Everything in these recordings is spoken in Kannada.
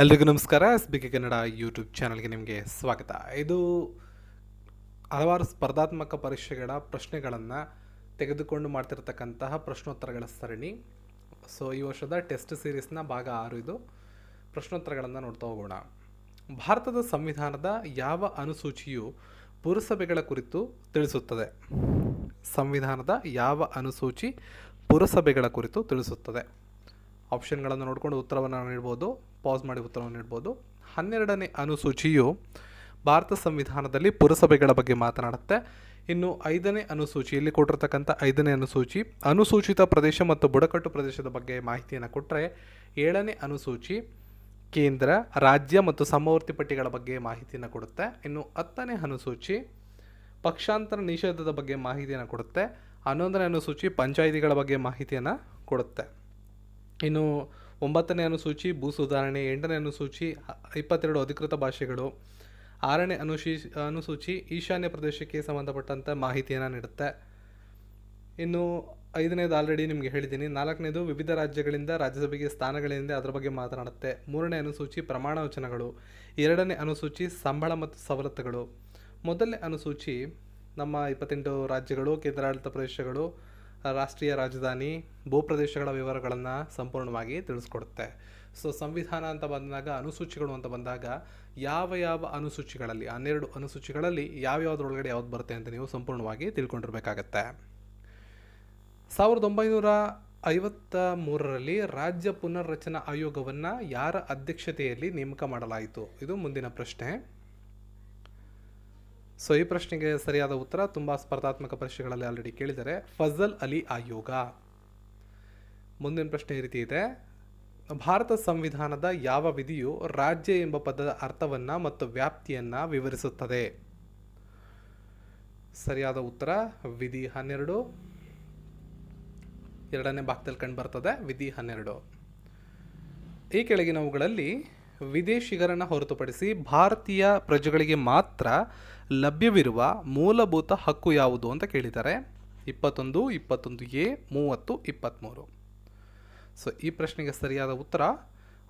ಎಲ್ರಿಗೂ ನಮಸ್ಕಾರ. S B K Kannada YouTube ಚಾನಲ್ಗೆ ನಿಮಗೆ ಸ್ವಾಗತ. ಇದು ಹಲವಾರು ಸ್ಪರ್ಧಾತ್ಮಕ ಪರೀಕ್ಷೆಗಳ ಪ್ರಶ್ನೆಗಳನ್ನು ತೆಗೆದುಕೊಂಡು ಮಾಡ್ತಿರ್ತಕ್ಕಂತಹ ಪ್ರಶ್ನೋತ್ತರಗಳ ಸರಣಿ. ಸೊ ಈ ವರ್ಷದ ಟೆಸ್ಟ್ ಸೀರೀಸ್ನ ಭಾಗ ಆರು ಇದು. ಪ್ರಶ್ನೋತ್ತರಗಳನ್ನು ನೋಡ್ತಾ ಹೋಗೋಣ. ಭಾರತದ ಸಂವಿಧಾನದ ಯಾವ ಅನುಸೂಚಿಯು ಪುರಸಭೆಗಳ ಕುರಿತು ತಿಳಿಸುತ್ತದೆ? ಸಂವಿಧಾನದ ಯಾವ ಅನುಸೂಚಿ ಪುರಸಭೆಗಳ ಕುರಿತು ತಿಳಿಸುತ್ತದೆ? ಆಪ್ಷನ್ಗಳನ್ನು ನೋಡಿಕೊಂಡು ಉತ್ತರವನ್ನು ನೀಡ್ಬೋದು. ಪಾಸ್ ಮಾಡಿ ಉತ್ತರವನ್ನು ನೀಡ್ಬೋದು. ಹನ್ನೆರಡನೇ ಅನುಸೂಚಿಯು ಭಾರತ ಸಂವಿಧಾನದಲ್ಲಿ ಪುರಸಭೆಗಳ ಬಗ್ಗೆ ಮಾತನಾಡುತ್ತೆ. ಇನ್ನು ಐದನೇ ಅನುಸೂಚಿಯಲ್ಲಿ ಕೊಟ್ಟಿರ್ತಕ್ಕಂಥ ಐದನೇ ಅನುಸೂಚಿ, ಅನುಸೂಚಿತ ಪ್ರದೇಶ ಮತ್ತು ಬುಡಕಟ್ಟು ಪ್ರದೇಶದ ಬಗ್ಗೆ ಮಾಹಿತಿಯನ್ನು ಕೊಟ್ಟರೆ ಏಳನೇ ಅನುಸೂಚಿ ಕೇಂದ್ರ, ರಾಜ್ಯ ಮತ್ತು ಸಮವರ್ತಿ ಪಟ್ಟಿಗಳ ಬಗ್ಗೆ ಮಾಹಿತಿಯನ್ನು ಕೊಡುತ್ತೆ. ಇನ್ನು ಹತ್ತನೇ ಅನುಸೂಚಿ ಪಕ್ಷಾಂತರ ನಿಷೇಧದ ಬಗ್ಗೆ ಮಾಹಿತಿಯನ್ನು ಕೊಡುತ್ತೆ. ಹನ್ನೊಂದನೇ ಅನುಸೂಚಿ ಪಂಚಾಯಿತಿಗಳ ಬಗ್ಗೆ ಮಾಹಿತಿಯನ್ನು ಕೊಡುತ್ತೆ. ಇನ್ನು ಒಂಬತ್ತನೇ ಅನುಸೂಚಿ, ಭೂ ಸುಧಾರಣೆ. ಎಂಟನೇ ಅನುಸೂಚಿ ಇಪ್ಪತ್ತೆರಡು ಅಧಿಕೃತ ಭಾಷೆಗಳು. ಆರನೇ ಅನುಸೂಚಿ ಅನುಸೂಚಿ, ಈಶಾನ್ಯ ಪ್ರದೇಶಕ್ಕೆ ಸಂಬಂಧಪಟ್ಟಂಥ ಮಾಹಿತಿಯನ್ನು ನೀಡುತ್ತೆ. ಇನ್ನು ಐದನೇದು ಆಲ್ರೆಡಿ ನಿಮಗೆ ಹೇಳಿದ್ದೀನಿ. ನಾಲ್ಕನೇದು ವಿವಿಧ ರಾಜ್ಯಗಳಿಂದ, ರಾಜ್ಯಸಭೆಗೆ ಸ್ಥಾನಗಳಿಂದ ಅದರ ಬಗ್ಗೆ ಮಾತನಾಡುತ್ತೆ. ಮೂರನೇ ಅನುಸೂಚಿ, ಪ್ರಮಾಣ ವಚನಗಳು. ಎರಡನೇ ಅನುಸೂಚಿ, ಸಂಬಳ ಮತ್ತು ಸವಲತ್ತುಗಳು. ಮೊದಲನೇ ಅನುಸೂಚಿ ನಮ್ಮ ಇಪ್ಪತ್ತೆಂಟು ರಾಜ್ಯಗಳು, ಕೇಂದ್ರಾಡಳಿತ ಪ್ರದೇಶಗಳು ರಾಷ್ಟ್ರೀಯ ರಾಜಧಾನಿ ಭೂಪ್ರದೇಶಗಳ ವಿವರಗಳನ್ನು ಸಂಪೂರ್ಣವಾಗಿ ತಿಳಿಸ್ಕೊಡುತ್ತೆ. ಸೊ ಸಂವಿಧಾನ ಅಂತ ಬಂದಾಗ, ಅನುಸೂಚಿಗಳು ಅಂತ ಬಂದಾಗ, ಯಾವ ಯಾವ ಅನುಸೂಚಿಗಳಲ್ಲಿ, ಹನ್ನೆರಡು ಅನುಸೂಚಿಗಳಲ್ಲಿ ಯಾವ್ಯಾವ್ದ್ರೊಳಗಡೆ ಯಾವ್ದು ಬರುತ್ತೆ ಅಂತ ನೀವು ಸಂಪೂರ್ಣವಾಗಿ ತಿಳ್ಕೊಂಡಿರ್ಬೇಕಾಗತ್ತೆ. ಸಾವಿರದ ಒಂಬೈನೂರ ಐವತ್ತ ಮೂರರಲ್ಲಿ ರಾಜ್ಯ ಪುನರ್ರಚನಾ ಆಯೋಗವನ್ನು ಯಾರ ಅಧ್ಯಕ್ಷತೆಯಲ್ಲಿ ನೇಮಕ ಮಾಡಲಾಯಿತು? ಇದು ಮುಂದಿನ ಪ್ರಶ್ನೆ. ಸೊ ಈ ಪ್ರಶ್ನೆಗೆ ಸರಿಯಾದ ಉತ್ತರ ತುಂಬ ಸ್ಪರ್ಧಾತ್ಮಕ ಪರೀಕ್ಷೆಗಳಲ್ಲಿ ಆಲ್ರೆಡಿ ಕೇಳಿದರೆ ಫಜಲ್ ಅಲಿ ಆಯೋಗ. ಮುಂದಿನ ಪ್ರಶ್ನೆ ಈ ರೀತಿ ಇದೆ. ಭಾರತ ಸಂವಿಧಾನದ ಯಾವ ವಿಧಿಯು ರಾಜ್ಯ ಎಂಬ ಪದದ ಅರ್ಥವನ್ನು ಮತ್ತು ವ್ಯಾಪ್ತಿಯನ್ನು ವಿವರಿಸುತ್ತದೆ? ಸರಿಯಾದ ಉತ್ತರ ವಿಧಿ ಹನ್ನೆರಡು. ಎರಡನೇ ಭಾಗದಲ್ಲಿ ಕಂಡು ಬರ್ತದೆ ವಿಧಿ ಹನ್ನೆರಡು. ಈ ಕೆಳಗಿನವುಗಳಲ್ಲಿ ವಿದೇಶಿಗರನ್ನು ಹೊರತುಪಡಿಸಿ ಭಾರತೀಯ ಪ್ರಜೆಗಳಿಗೆ ಮಾತ್ರ ಲಭ್ಯವಿರುವ ಮೂಲಭೂತ ಹಕ್ಕು ಯಾವುದು ಅಂತ ಕೇಳಿದ್ದಾರೆ. ಇಪ್ಪತ್ತೊಂದು ಇಪ್ಪತ್ತೊಂದು ಎ, ಮೂವತ್ತು ಇಪ್ಪತ್ತ್ಮೂರು ಸೊ ಈ ಪ್ರಶ್ನೆಗೆ ಸರಿಯಾದ ಉತ್ತರ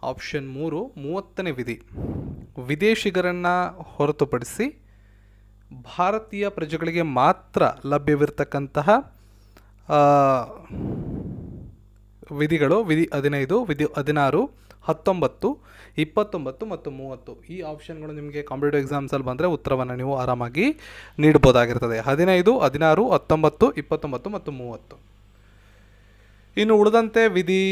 ಆಪ್ಷನ್ ಮೂರು, ಮೂವತ್ತನೇ ವಿಧಿ. ವಿದೇಶಿಗರನ್ನು ಹೊರತುಪಡಿಸಿ ಭಾರತೀಯ ಪ್ರಜೆಗಳಿಗೆ ಮಾತ್ರ ಲಭ್ಯವಿರತಕ್ಕಂತಹ ವಿಧಿಗಳು, ವಿಧಿ ಹದಿನೈದು, ವಿಧಿ ಹದಿನಾರು ಹತ್ತೊಂಬತ್ತು, ಇಪ್ಪತ್ತೊಂಬತ್ತು ಮತ್ತು ಮೂವತ್ತು. ಈ ಆಪ್ಷನ್ಗಳು ನಿಮಗೆ ಕಾಂಪಿಟೇಟಿವ್ ಎಕ್ಸಾಮ್ಸಲ್ಲಿ ಬಂದರೆ ಉತ್ತರವನ್ನು ನೀವು ಆರಾಮಾಗಿ ನೀಡ್ಬೋದಾಗಿರ್ತದೆ. ಹದಿನೈದು, ಹದಿನಾರು, ಹತ್ತೊಂಬತ್ತು, ಇಪ್ಪತ್ತೊಂಬತ್ತು ಮತ್ತು ಮೂವತ್ತು. ಇನ್ನು ಉಳಿದಂತೆ ವಿಧಿ,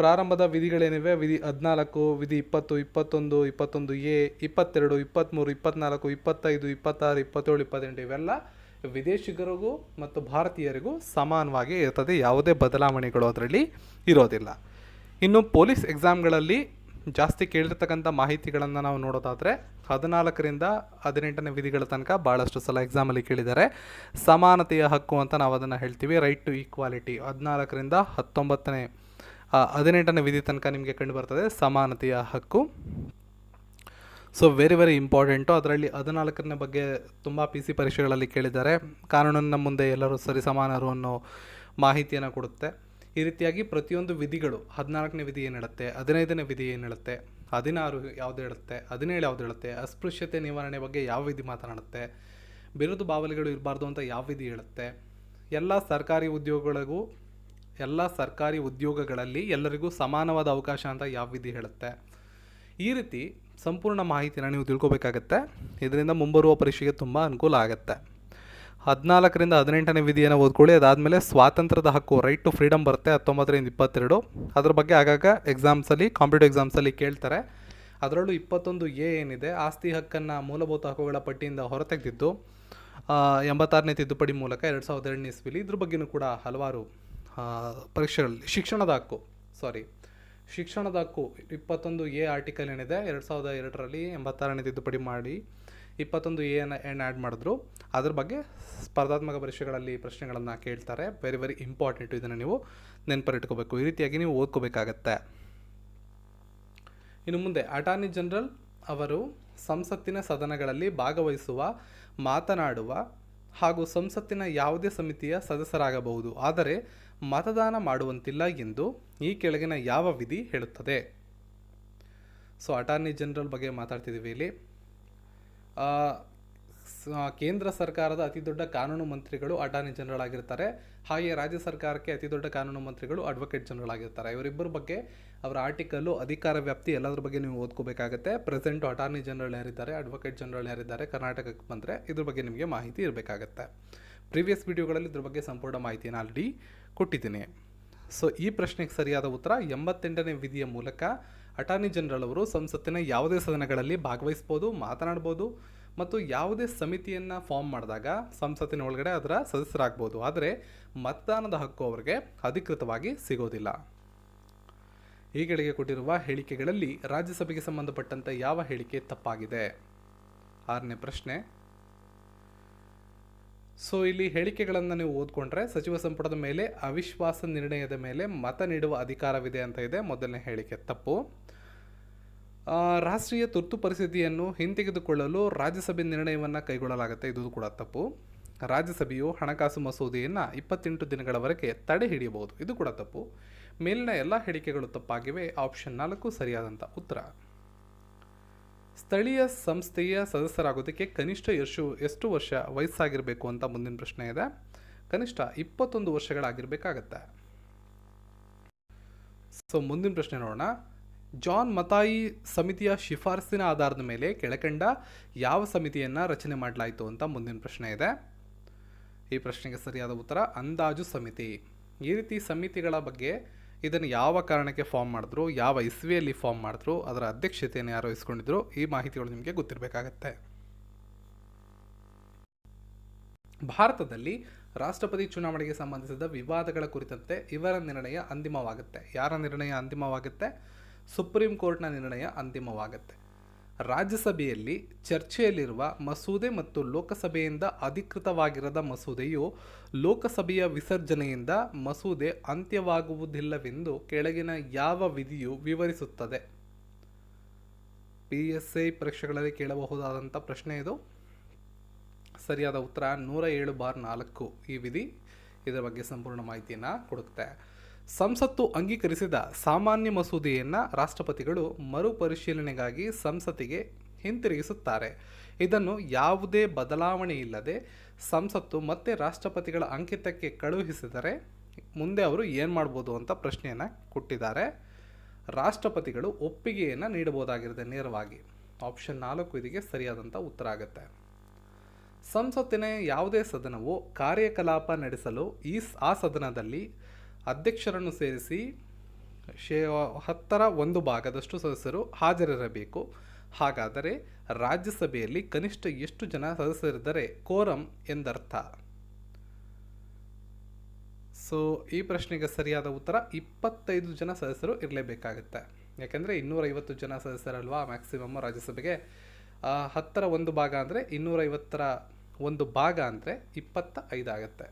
ಪ್ರಾರಂಭದ ವಿಧಿಗಳೇನಿವೆ? ವಿಧಿ ಹದಿನಾಲ್ಕು, ವಿಧಿ ಇಪ್ಪತ್ತು, ಇಪ್ಪತ್ತೊಂದು ಇಪ್ಪತ್ತೊಂದು ಎ, ಇಪ್ಪತ್ತೆರಡು ಇಪ್ಪತ್ತ್ಮೂರು ಇಪ್ಪತ್ನಾಲ್ಕು, ಇಪ್ಪತ್ತೈದು, ಇಪ್ಪತ್ತಾರು, ಇಪ್ಪತ್ತೇಳು, ಇಪ್ಪತ್ತೆಂಟು ಇವೆಲ್ಲ ವಿದೇಶಿಗರಿಗೂ ಮತ್ತು ಭಾರತೀಯರಿಗೂ ಸಮಾನವಾಗಿ ಇರ್ತದೆ. ಯಾವುದೇ ಬದಲಾವಣೆಗಳು ಅದರಲ್ಲಿ ಇರೋದಿಲ್ಲ. ಇನ್ನು ಪೊಲೀಸ್ ಎಕ್ಸಾಮ್ಗಳಲ್ಲಿ ಜಾಸ್ತಿ ಕೇಳಿರ್ತಕ್ಕಂಥ ಮಾಹಿತಿಗಳನ್ನು ನಾವು ನೋಡೋದಾದರೆ ಹದಿನಾಲ್ಕರಿಂದ ಹದಿನೆಂಟನೇ ವಿಧಿಗಳ ತನಕ ಭಾಳಷ್ಟು ಸಲ ಎಕ್ಸಾಮಲ್ಲಿ ಕೇಳಿದ್ದಾರೆ. ಸಮಾನತೆಯ ಹಕ್ಕು ಅಂತ ನಾವು ಅದನ್ನು ಹೇಳ್ತೀವಿ. ರೈಟ್ ಟು ಈಕ್ವಾಲಿಟಿ ಹದಿನಾಲ್ಕರಿಂದ ಹತ್ತೊಂಬತ್ತನೇ ಹದಿನೆಂಟನೇ ವಿಧಿ ತನಕ ನಿಮಗೆ ಕಂಡು ಬರ್ತದೆ. ಸಮಾನತೆಯ ಹಕ್ಕು. ಸೊ ವೆರಿ ವೆರಿ ಇಂಪಾರ್ಟೆಂಟು ಅದರಲ್ಲಿ ಹದಿನಾಲ್ಕನೇ ಬಗ್ಗೆ ತುಂಬ ಪಿ ಸಿ ಪರೀಕ್ಷೆಗಳಲ್ಲಿ ಕೇಳಿದ್ದಾರೆ. ಕಾನೂನಿನ ಮುಂದೆ ಎಲ್ಲರೂ ಸರಿಸಮಾನರು ಅನ್ನೋ ಮಾಹಿತಿಯನ್ನು ಕೊಡುತ್ತೆ. ಈ ರೀತಿಯಾಗಿ ಪ್ರತಿಯೊಂದು ವಿಧಿಗಳು ಹದಿನಾಲ್ಕನೇ ವಿಧಿ ಏನು ಹೇಳುತ್ತೆ ಹದಿನೈದನೇ ವಿಧಿ ಏನು ಹೇಳುತ್ತೆ ಹದಿನಾರು ಯಾವುದು ಹೇಳುತ್ತೆ ಹದಿನೇಳು ಯಾವುದು ಹೇಳುತ್ತೆ ಅಸ್ಪೃಶ್ಯತೆ ನಿವಾರಣೆ ಬಗ್ಗೆ ಯಾವ ವಿಧಿ ಮಾತನಾಡುತ್ತೆ, ಬಿರುದು ಬಾವಲಿಗಳು ಇರಬಾರ್ದು ಅಂತ ಯಾವ ವಿಧಿ ಹೇಳುತ್ತೆ, ಎಲ್ಲ ಸರ್ಕಾರಿ ಉದ್ಯೋಗಗಳಿಗೂ, ಎಲ್ಲ ಸರ್ಕಾರಿ ಉದ್ಯೋಗಗಳಲ್ಲಿ ಎಲ್ಲರಿಗೂ ಸಮಾನವಾದ ಅವಕಾಶ ಅಂತ ಯಾವ ವಿಧಿ ಹೇಳುತ್ತೆ. ಈ ರೀತಿ ಸಂಪೂರ್ಣ ಮಾಹಿತಿನ ನೀವು ತಿಳ್ಕೊಬೇಕಾಗತ್ತೆ. ಇದರಿಂದ ಮುಂಬರುವ ಪರೀಕ್ಷೆಗೆ ತುಂಬ ಅನುಕೂಲ ಆಗುತ್ತೆ. ಹದಿನಾಲ್ಕರಿಂದ ಹದಿನೆಂಟನೇ ವಿಧಿಯನ್ನು ಓದ್ಕೊಳ್ಳಿ. ಅದಾದಮೇಲೆ ಸ್ವಾತಂತ್ರ್ಯದ ಹಕ್ಕು ರೈಟ್ ಟು ಫ್ರೀಡಮ್ ಬರುತ್ತೆ ಹತ್ತೊಂಬತ್ತರಿಂದ ಇಪ್ಪತ್ತೆರಡು. ಅದ್ರ ಬಗ್ಗೆ ಆಗಾಗ ಎಕ್ಸಾಮ್ಸಲ್ಲಿ ಕಾಂಪಿಟೇಟಿವ್ ಎಕ್ಸಾಮ್ಸಲ್ಲಿ ಕೇಳ್ತಾರೆ. ಅದರಲ್ಲೂ ಇಪ್ಪತ್ತೊಂದು ಎ ಏನಿದೆ, ಆಸ್ತಿ ಹಕ್ಕನ್ನು ಮೂಲಭೂತ ಹಕ್ಕುಗಳ ಪಟ್ಟಿಯಿಂದ ಹೊರತೆಗೆದಿದ್ದು ಎಂಬತ್ತಾರನೇ ತಿದ್ದುಪಡಿ ಮೂಲಕ ಎರಡು ಸಾವಿರದ ಎರಡನೇ ಇಸ್ವಿಲಿ ಇದ್ರ ಬಗ್ಗೆನೂ ಕೂಡ ಹಲವಾರು ಪರೀಕ್ಷೆಗಳಲ್ಲಿ, ಶಿಕ್ಷಣದ ಹಕ್ಕು ಸಾರಿ ಶಿಕ್ಷಣದ ಹಕ್ಕು ಇಪ್ಪತ್ತೊಂದು ಎ ಆರ್ಟಿಕಲ್ ಏನಿದೆ, ಎರಡು ಸಾವಿರದ ಎರಡರಲ್ಲಿ ಎಂಬತ್ತಾರನೇ ತಿದ್ದುಪಡಿ ಮಾಡಿ ಇಪ್ಪತ್ತೊಂದು ಎ ಅನ್ನು ಏನು ಆ್ಯಡ್ ಮಾಡಿದ್ರು. ಅದ್ರ ಬಗ್ಗೆ ಸ್ಪರ್ಧಾತ್ಮಕ ಪರೀಕ್ಷೆಗಳಲ್ಲಿ ಪ್ರಶ್ನೆಗಳನ್ನು ಕೇಳ್ತಾರೆ. ವೆರಿ ವೆರಿ ಇಂಪಾರ್ಟೆಂಟು ಇದನ್ನು ನೀವು ನೆನಪಲ್ಲಿಟ್ಕೋಬೇಕು ಈ ರೀತಿಯಾಗಿ ನೀವು ಓದ್ಕೋಬೇಕಾಗತ್ತೆ. ಇನ್ನು ಮುಂದೆ ಅಟಾರ್ನಿ ಜನರಲ್ ಅವರು ಸಂಸತ್ತಿನ ಸದನಗಳಲ್ಲಿ ಭಾಗವಹಿಸುವ, ಮಾತನಾಡುವ ಹಾಗೂ ಸಂಸತ್ತಿನ ಯಾವುದೇ ಸಮಿತಿಯ ಸದಸ್ಯರಾಗಬಹುದು. ಆದರೆ ಮತದಾನ ಮಾಡುವಂತಿಲ್ಲ ಎಂದು ಈ ಕೆಳಗಿನ ಯಾವ ವಿಧಿ ಹೇಳುತ್ತದೆ? ಸೊ ಅಟಾರ್ನಿ ಜನರಲ್ ಬಗ್ಗೆ ಮಾತಾಡ್ತಿದ್ದೀವಿ ಇಲ್ಲಿ. ಕೇಂದ್ರ ಸರ್ಕಾರದ ಅತಿ ದೊಡ್ಡ ಕಾನೂನು ಮಂತ್ರಿಗಳು ಅಟಾರ್ನಿ ಜನರಲ್ ಆಗಿರ್ತಾರೆ. ಹಾಗೆ ರಾಜ್ಯ ಸರ್ಕಾರಕ್ಕೆ ಅತಿ ದೊಡ್ಡ ಕಾನೂನು ಮಂತ್ರಿಗಳು ಅಡ್ವೊಕೇಟ್ ಜನರಲ್ ಆಗಿರ್ತಾರೆ. ಇವರಿಬ್ಬರ ಬಗ್ಗೆ ಅವರ ಆರ್ಟಿಕಲ್ಲು ಅಧಿಕಾರ, ವ್ಯಾಪ್ತಿ ಎಲ್ಲದರ ಬಗ್ಗೆ ನೀವು ಓದ್ಕೋಬೇಕಾಗುತ್ತೆ. ಪ್ರೆಸೆಂಟ್ ಅಟಾರ್ನಿ ಜನರಲ್ ಯಾರಿದ್ದಾರೆ ಅಡ್ವೊಕೇಟ್ ಜನರಲ್ ಯಾರಿದ್ದಾರೆ, ಕರ್ನಾಟಕಕ್ಕೆ ಬಂದರೆ ಇದ್ರ ಬಗ್ಗೆ ನಿಮಗೆ ಮಾಹಿತಿ ಇರಬೇಕಾಗತ್ತೆ. ಪ್ರೀವಿಯಸ್ ವಿಡಿಯೋಗಳಲ್ಲಿ ಇದ್ರ ಬಗ್ಗೆ ಸಂಪೂರ್ಣ ಮಾಹಿತಿಯನ್ನು ಆಲ್ರೆಡಿ ಕೊಟ್ಟಿದ್ದೀನಿ. ಸೊ ಈ ಪ್ರಶ್ನೆಗೆ ಸರಿಯಾದ ಉತ್ತರ ಎಂಬತ್ತೆಂಟನೇ ವಿಧಿಯ ಮೂಲಕ ಅಟಾರ್ನಿ ಜನರಲ್ ಅವರು ಸಂಸತ್ತಿನ ಯಾವುದೇ ಸದನಗಳಲ್ಲಿ ಭಾಗವಹಿಸ್ಬೋದು, ಮಾತನಾಡ್ಬೋದು ಮತ್ತು ಯಾವುದೇ ಸಮಿತಿಯನ್ನು ಫಾರ್ಮ್ ಮಾಡಿದಾಗ ಸಂಸತ್ತಿನ ಒಳಗಡೆ ಅದರ ಸದಸ್ಯರಾಗ್ಬೋದು. ಆದರೆ ಮತದಾನದ ಹಕ್ಕು ಅವರಿಗೆ ಅಧಿಕೃತವಾಗಿ ಸಿಗೋದಿಲ್ಲ. ಈ ಕೆಳಗೆ ಕೊಟ್ಟಿರುವ ಹೇಳಿಕೆಗಳಲ್ಲಿ ರಾಜ್ಯಸಭೆಗೆ ಸಂಬಂಧಪಟ್ಟಂತೆ ಯಾವ ಹೇಳಿಕೆ ತಪ್ಪಾಗಿದೆ? ಆರನೇ ಪ್ರಶ್ನೆ. ಸೊ ಇಲ್ಲಿ ಹೇಳಿಕೆಗಳನ್ನು ನೀವು ಓದ್ಕೊಂಡ್ರೆ ಸಚಿವ ಸಂಪುಟದ ಮೇಲೆ ಅವಿಶ್ವಾಸ ನಿರ್ಣಯದ ಮೇಲೆ ಮತ ನೀಡುವ ಅಧಿಕಾರವಿದೆ ಅಂತ ಇದೆ ಮೊದಲನೇ ಹೇಳಿಕೆ ತಪ್ಪು. ರಾಷ್ಟ್ರೀಯ ತುರ್ತು ಪರಿಸ್ಥಿತಿಯನ್ನು ಹಿಂತೆಗೆದುಕೊಳ್ಳಲು ರಾಜ್ಯಸಭೆ ನಿರ್ಣಯವನ್ನು ಕೈಗೊಳ್ಳಲಾಗುತ್ತೆ. ಇದು ಕೂಡ ತಪ್ಪು. ರಾಜ್ಯಸಭೆಯು ಹಣಕಾಸು ಮಸೂದೆಯನ್ನು ಇಪ್ಪತ್ತೆಂಟು ದಿನಗಳವರೆಗೆ ತಡೆ ಹಿಡಿಯಬಹುದು. ಇದು ಕೂಡ ತಪ್ಪು. ಮೇಲಿನ ಎಲ್ಲ ಹೇಳಿಕೆಗಳು ತಪ್ಪಾಗಿವೆ. ಆಪ್ಷನ್ ನಾಲ್ಕು ಸರಿಯಾದಂಥ ಉತ್ತರ. ಸ್ಥಳೀಯ ಸಂಸ್ಥೆಯ ಸದಸ್ಯರಾಗೋದಕ್ಕೆ ಕನಿಷ್ಠ ಎಷ್ಟು ಎಷ್ಟು ವರ್ಷ ವಯಸ್ಸಾಗಿರಬೇಕು ಅಂತ ಮುಂದಿನ ಪ್ರಶ್ನೆ ಇದೆ. ಕನಿಷ್ಠ ಇಪ್ಪತ್ತೊಂದು ವರ್ಷಗಳಾಗಿರಬೇಕಾಗತ್ತೆ. ಸೊ ಮುಂದಿನ ಪ್ರಶ್ನೆ ನೋಡೋಣ. ಜಾನ್ ಮತಾಯಿ ಸಮಿತಿಯ ಶಿಫಾರಸಿನ ಆಧಾರದ ಮೇಲೆ ಕೆಳಕಂಡ ಯಾವ ಸಮಿತಿಯನ್ನು ರಚನೆ ಮಾಡಲಾಯಿತು ಅಂತ ಮುಂದಿನ ಪ್ರಶ್ನೆ ಇದೆ. ಈ ಪ್ರಶ್ನೆಗೆ ಸರಿಯಾದ ಉತ್ತರ ಅಂದಾಜು ಸಮಿತಿ. ಈ ರೀತಿ ಸಮಿತಿಗಳ ಬಗ್ಗೆ ಇದನ್ನು ಯಾವ ಕಾರಣಕ್ಕೆ ಫಾರ್ಮ್ ಮಾಡಿದ್ರು, ಯಾವ ಇಸ್ವಿಯಲ್ಲಿ ಫಾರ್ಮ್ ಮಾಡಿದ್ರು, ಅದರ ಅಧ್ಯಕ್ಷತೆಯನ್ನು ಯಾರು ವಹಿಸ್ಕೊಂಡಿದ್ರು ಈ ಮಾಹಿತಿಗಳು ನಿಮಗೆ ಗೊತ್ತಿರಬೇಕಾಗತ್ತೆ. ಭಾರತದಲ್ಲಿ ರಾಷ್ಟ್ರಪತಿ ಚುನಾವಣೆಗೆ ಸಂಬಂಧಿಸಿದ ವಿವಾದಗಳ ಕುರಿತಂತೆ ಇವರ ನಿರ್ಣಯ ಅಂತಿಮವಾಗುತ್ತೆ. ಯಾರ ನಿರ್ಣಯ ಅಂತಿಮವಾಗುತ್ತೆ? ಸುಪ್ರೀಂ ಕೋರ್ಟ್ನ ನಿರ್ಣಯ ಅಂತಿಮವಾಗುತ್ತೆ. ರಾಜ್ಯಸಭೆಯಲ್ಲಿ ಚರ್ಚೆಯಲ್ಲಿರುವ ಮಸೂದೆ ಮತ್ತು ಲೋಕಸಭೆಯಿಂದ ಅಧಿಕೃತವಾಗಿರದ ಮಸೂದೆಯು ಲೋಕಸಭೆಯ ವಿಸರ್ಜನೆಯಿಂದ ಮಸೂದೆ ಅಂತ್ಯವಾಗುವುದಿಲ್ಲವೆಂದು ಕೆಳಗಿನ ಯಾವ ವಿಧಿಯು ವಿವರಿಸುತ್ತದೆ? ಪಿ ಎಸ್ ಐ ಪರೀಕ್ಷೆಗಳಲ್ಲಿ ಕೇಳಬಹುದಾದಂಥ ಪ್ರಶ್ನೆ ಇದು. ಸರಿಯಾದ ಉತ್ತರ ನೂರ ಏಳು ಬಾರ್ ನಾಲ್ಕು ಈ ವಿಧಿ. ಇದರ ಬಗ್ಗೆ ಸಂಪೂರ್ಣ ಮಾಹಿತಿಯನ್ನು ಕೊಡುತ್ತೆ. ಸಂಸತ್ತು ಅಂಗೀಕರಿಸಿದ ಸಾಮಾನ್ಯ ಮಸೂದೆಯನ್ನು ರಾಷ್ಟ್ರಪತಿಗಳು ಮರುಪರಿಶೀಲನೆಗಾಗಿ ಸಂಸತ್ತಿಗೆ ಹಿಂತಿರುಗಿಸುತ್ತಾರೆ. ಇದನ್ನು ಯಾವುದೇ ಬದಲಾವಣೆ ಇಲ್ಲದೆ ಸಂಸತ್ತು ಮತ್ತೆ ರಾಷ್ಟ್ರಪತಿಗಳ ಅಂಕಿತಕ್ಕೆ ಕಳುಹಿಸಿದರೆ ಮುಂದೆ ಅವರು ಏನು ಮಾಡ್ಬೋದು ಅಂತ ಪ್ರಶ್ನೆಯನ್ನು ಕೊಟ್ಟಿದ್ದಾರೆ. ರಾಷ್ಟ್ರಪತಿಗಳು ಒಪ್ಪಿಗೆಯನ್ನು ನೀಡಬಹುದಾಗಿರುತ್ತೆ ನೇರವಾಗಿ. ಆಪ್ಷನ್ ನಾಲ್ಕು ಇದಕ್ಕೆ ಸರಿಯಾದಂಥ ಉತ್ತರ ಆಗುತ್ತೆ. ಸಂಸತ್ತಿನ ಯಾವುದೇ ಸದನವು ಕಾರ್ಯಕಲಾಪ ನಡೆಸಲು ಈ, ಆ ಸದನದಲ್ಲಿ ಅಧ್ಯಕ್ಷರನ್ನು ಸೇರಿಸಿ ಶೇ ಹತ್ತರ ಒಂದು ಭಾಗದಷ್ಟು ಸದಸ್ಯರು ಹಾಜರಿರಬೇಕು. ಹಾಗಾದರೆ ರಾಜ್ಯಸಭೆಯಲ್ಲಿ ಕನಿಷ್ಠ ಎಷ್ಟು ಜನ ಸದಸ್ಯರಿದ್ದರೆ ಕೋರಂ ಎಂದರ್ಥ? ಸೊ, ಈ ಪ್ರಶ್ನೆಗೆ ಸರಿಯಾದ ಉತ್ತರ ಇಪ್ಪತ್ತೈದು ಜನ ಸದಸ್ಯರು ಇರಲೇಬೇಕಾಗುತ್ತೆ. ಯಾಕೆಂದರೆ ಇನ್ನೂರೈವತ್ತು ಜನ ಸದಸ್ಯರಲ್ವಾ ಮ್ಯಾಕ್ಸಿಮಮ್ ರಾಜ್ಯಸಭೆಗೆ? ಹತ್ತರ ಒಂದು ಭಾಗ ಅಂದರೆ ಇನ್ನೂರೈವತ್ತರ ಒಂದು ಭಾಗ ಅಂದರೆ ಇಪ್ಪತ್ತ ಐದಾಗತ್ತೆ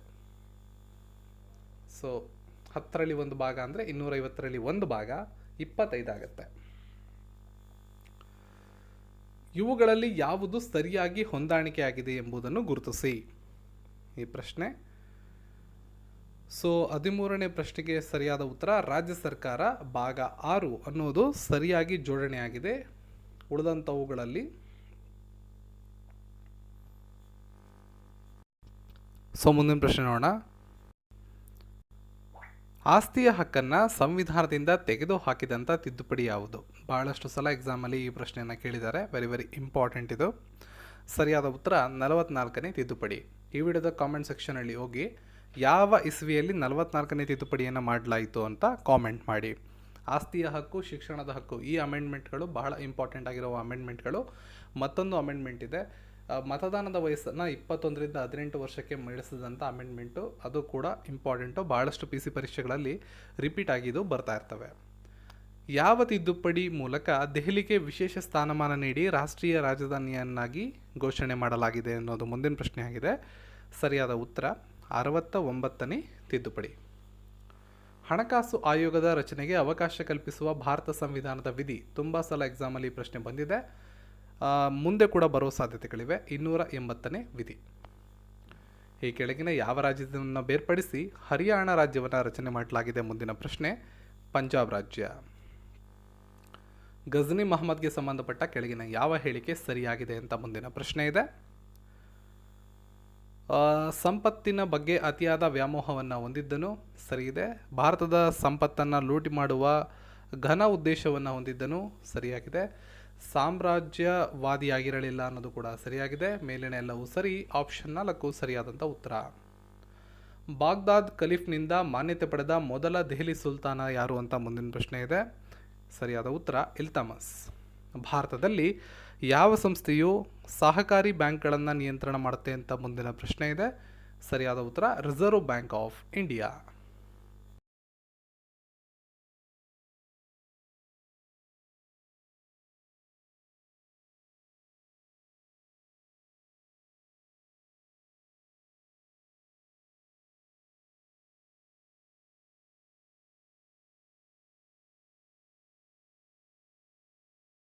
ಸೊ ಹತ್ತರಲ್ಲಿ ಒಂದು ಭಾಗ ಅಂದರೆ ಇನ್ನೂರೈವತ್ತರಲ್ಲಿ ಒಂದು ಭಾಗ, ಇಪ್ಪತ್ತೈದಾಗತ್ತೆ. ಇವುಗಳಲ್ಲಿ ಯಾವುದು ಸರಿಯಾಗಿ ಹೊಂದಾಣಿಕೆಯಾಗಿದೆ ಎಂಬುದನ್ನು ಗುರುತಿಸಿ. ಈ ಪ್ರಶ್ನೆ. ಸೊ, ಹದಿಮೂರನೇ ಪ್ರಶ್ನೆಗೆ ಸರಿಯಾದ ಉತ್ತರ, ರಾಜ್ಯ ಸರ್ಕಾರ ಭಾಗ ಆರು ಅನ್ನೋದು ಸರಿಯಾಗಿ ಜೋಡಣೆಯಾಗಿದೆ ಉಳಿದಂಥವುಗಳಲ್ಲಿ. ಸೊ, ಮುಂದಿನ ಪ್ರಶ್ನೆ ನೋಡೋಣ. ಆಸ್ತಿಯ ಹಕ್ಕನ್ನು ಸಂವಿಧಾನದಿಂದ ತೆಗೆದು ಹಾಕಿದಂಥ ತಿದ್ದುಪಡಿ ಯಾವುದು? ಬಹಳಷ್ಟು ಸಲ ಎಕ್ಸಾಮಲ್ಲಿ ಈ ಪ್ರಶ್ನೆಯನ್ನು ಕೇಳಿದ್ದಾರೆ. ವೆರಿ ವೆರಿ ಇಂಪಾರ್ಟೆಂಟ್ ಇದು. ಸರಿಯಾದ ಉತ್ತರ ನಲವತ್ನಾಲ್ಕನೇ ತಿದ್ದುಪಡಿ. ಈ ವಿಡಿಯೋದ ಕಾಮೆಂಟ್ ಸೆಕ್ಷನಲ್ಲಿ ಹೋಗಿ ಯಾವ ಇಸ್ವಿಯಲ್ಲಿ ನಲವತ್ನಾಲ್ಕನೇ ತಿದ್ದುಪಡಿಯನ್ನು ಮಾಡಲಾಯಿತು ಅಂತ ಕಾಮೆಂಟ್ ಮಾಡಿ. ಆಸ್ತಿಯ ಹಕ್ಕು, ಶಿಕ್ಷಣದ ಹಕ್ಕು ಈ ಅಮೆಂಡ್ಮೆಂಟ್ಗಳು ಬಹಳ ಇಂಪಾರ್ಟೆಂಟ್ ಆಗಿರುವ ಅಮೆಂಡ್ಮೆಂಟ್ಗಳು ಮತ್ತೊಂದು ಅಮೆಂಡ್ಮೆಂಟ್ ಇದೆ. ಮತದಾನದ ವಯಸ್ಸನ್ನು ಇಪ್ಪತ್ತೊಂದರಿಂದ ಹದಿನೆಂಟು ವರ್ಷಕ್ಕೆ ಮೀಳಿಸಿದಂಥ ಅಮೆಂಡ್ಮೆಂಟು ಅದು ಕೂಡ ಇಂಪಾರ್ಟೆಂಟು ಭಾಳಷ್ಟು ಪಿ ಸಿ ಪರೀಕ್ಷೆಗಳಲ್ಲಿ ರಿಪೀಟ್ ಆಗಿದ್ದು ಬರ್ತಾ ಇರ್ತವೆ. ಯಾವ ತಿದ್ದುಪಡಿ ಮೂಲಕ ದೆಹಲಿಗೆ ವಿಶೇಷ ಸ್ಥಾನಮಾನ ನೀಡಿ ರಾಷ್ಟ್ರೀಯ ರಾಜಧಾನಿಯನ್ನಾಗಿ ಘೋಷಣೆ ಮಾಡಲಾಗಿದೆ ಅನ್ನೋದು ಮುಂದಿನ ಪ್ರಶ್ನೆಯಾಗಿದೆ. ಸರಿಯಾದ ಉತ್ತರ ಅರವತ್ತ ಒಂಬತ್ತನೇ ತಿದ್ದುಪಡಿ. ಹಣಕಾಸು ಆಯೋಗದ ರಚನೆಗೆ ಅವಕಾಶ ಕಲ್ಪಿಸುವ ಭಾರತ ಸಂವಿಧಾನದ ವಿಧಿ, ತುಂಬ ಸಲ ಎಕ್ಸಾಮಲ್ಲಿ ಪ್ರಶ್ನೆ ಬಂದಿದೆ. ಮುಂದೆ ಕೂಡ ಬರುವ ಸಾಧ್ಯತೆಗಳಿವೆ. ಇನ್ನೂರ ಎಂಬತ್ತನೇ ವಿಧಿ. ಈ ಕೆಳಗಿನ ಯಾವ ರಾಜ್ಯವನ್ನು ಬೇರ್ಪಡಿಸಿ ಹರಿಯಾಣ ರಾಜ್ಯವನ್ನು ರಚನೆ ಮಾಡಲಾಗಿದೆ ಮುಂದಿನ ಪ್ರಶ್ನೆ, ಪಂಜಾಬ್ ರಾಜ್ಯ. ಗಜ್ನಿ ಮಹಮ್ಮದ್ಗೆ ಸಂಬಂಧಪಟ್ಟ ಕೆಳಗಿನ ಯಾವ ಹೇಳಿಕೆ ಸರಿಯಾಗಿದೆ ಅಂತ ಮುಂದಿನ ಪ್ರಶ್ನೆ ಇದೆ. ಸಂಪತ್ತಿನ ಬಗ್ಗೆ ಅತಿಯಾದ ವ್ಯಾಮೋಹವನ್ನು ಹೊಂದಿದ್ದನು ಸರಿಯಿದೆ ಭಾರತದ ಸಂಪತ್ತನ್ನು ಲೂಟಿ ಮಾಡುವ ಘನ ಉದ್ದೇಶವನ್ನು ಹೊಂದಿದ್ದನು, ಸರಿಯಾಗಿದೆ. ಸಾಮ್ರಾಜ್ಯವಾದಿಯಾಗಿರಲಿಲ್ಲ ಅನ್ನೋದು ಕೂಡ ಸರಿಯಾಗಿದೆ. ಮೇಲಿನ ಎಲ್ಲವೂ ಸರಿ, ಆಪ್ಷನ್ ನಾಲ್ಕು ಸರಿಯಾದಂಥ ಉತ್ತರ. ಬಾಗ್ದಾದ್ ಖಲೀಫ್ನಿಂದ ಮಾನ್ಯತೆ ಪಡೆದ ಮೊದಲ ದೆಹಲಿ ಸುಲ್ತಾನ ಯಾರು ಅಂತ ಮುಂದಿನ ಪ್ರಶ್ನೆ ಇದೆ. ಸರಿಯಾದ ಉತ್ತರ ಇಲ್ತಮಸ್ ಭಾರತದಲ್ಲಿ ಯಾವ ಸಂಸ್ಥೆಯು ಸಹಕಾರಿ ಬ್ಯಾಂಕ್ಗಳನ್ನು ನಿಯಂತ್ರಣ ಮಾಡುತ್ತೆ ಅಂತ ಮುಂದಿನ ಪ್ರಶ್ನೆ ಇದೆ. ಸರಿಯಾದ ಉತ್ತರ, ರಿಸರ್ವ್ ಬ್ಯಾಂಕ್ ಆಫ್ ಇಂಡಿಯಾ.